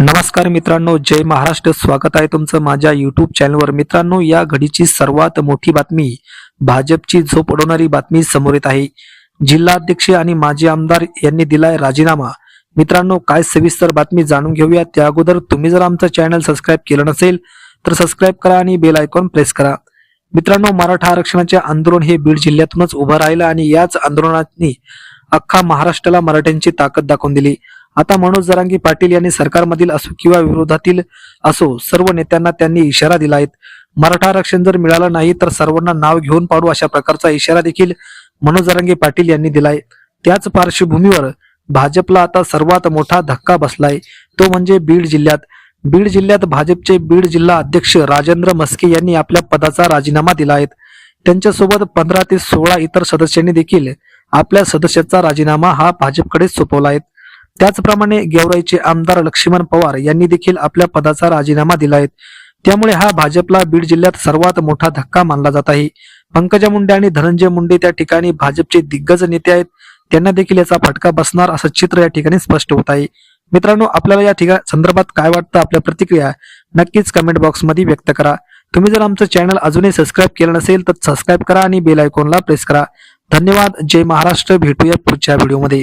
नमस्कार मित्रांनो जय महाराष्ट्र. स्वागत आहे तुमचं माझ्या युट्यूब चॅनलवर मित्रांनो या घडीची सर्वात मोठी बातमी भाजपची झोप उडवणारी बातमी समोर येत आहे. जिल्हाध्यक्ष आणि माजी आमदार यांनी दिलाय राजीनामा. मित्रांनो काय सविस्तर बातमी जाणून घेऊया? त्या अगोदर तुम्ही जर आमचं चॅनल सबस्क्राईब केलं नसेल तर सबस्क्राईब करा आणि बेल आयकॉन प्रेस करा. मित्रांनो मराठा आरक्षणाचे आंदोलन हे बीड जिल्ह्यातूनच उभं राहिलं आणि याच आंदोलनाने अख्खा महाराष्ट्राला मराठ्यांची ताकद दाखवून दिली. आता मनोज जरांगी पाटील यांनी सरकारमधील असो किंवा विरोधातील असो सर्व नेत्यांना त्यांनी इशारा दिला आहे. मराठा आरक्षण जर मिळालं नाही तर सर्वांना नाव घेऊन पाडू अशा प्रकारचा इशारा देखील मनोज जरांगी पाटील यांनी दिलाय. त्याच पार्श्वभूमीवर भाजपला आता सर्वात मोठा धक्का बसलाय. तो म्हणजे बीड जिल्ह्यात. बीड जिल्ह्यात भाजपचे बीड जिल्हा अध्यक्ष राजेंद्र मस्के यांनी आपल्या पदाचा राजीनामा दिला आहे. त्यांच्यासोबत पंधरा ते सोळा इतर सदस्यांनी देखील आपल्या सदस्याचा राजीनामा हा भाजपकडे सोपवला आहे. त्याचप्रमाणे गेवराईचे आमदार लक्ष्मण पवार यांनी देखील आपल्या पदाचा राजीनामा दिला आहे त्यामुळे हा भाजपला बीड जिल्ह्यात सर्वात मोठा धक्का मानला जात आहे. पंकजा मुंडे आणि धनंजय मुंडे त्या ठिकाणी भाजपचे दिग्गज नेते आहेत. त्यांना देखील याचा फटका बसणार असं चित्र या ठिकाणी स्पष्ट होत आहे. मित्रांनो आपल्याला या ठिकाणी संदर्भात काय वाटतं? आपल्या प्रतिक्रिया नक्कीच कमेंट बॉक्समध्ये व्यक्त करा. तुम्ही जर आमचं चॅनल अजूनही सबस्क्राईब केलं नसेल तर सबस्क्राईब करा आणि बेल आयकॉनला प्रेस करा. धन्यवाद. जय महाराष्ट्र. भेटूया पुढच्या व्हिडिओमध्ये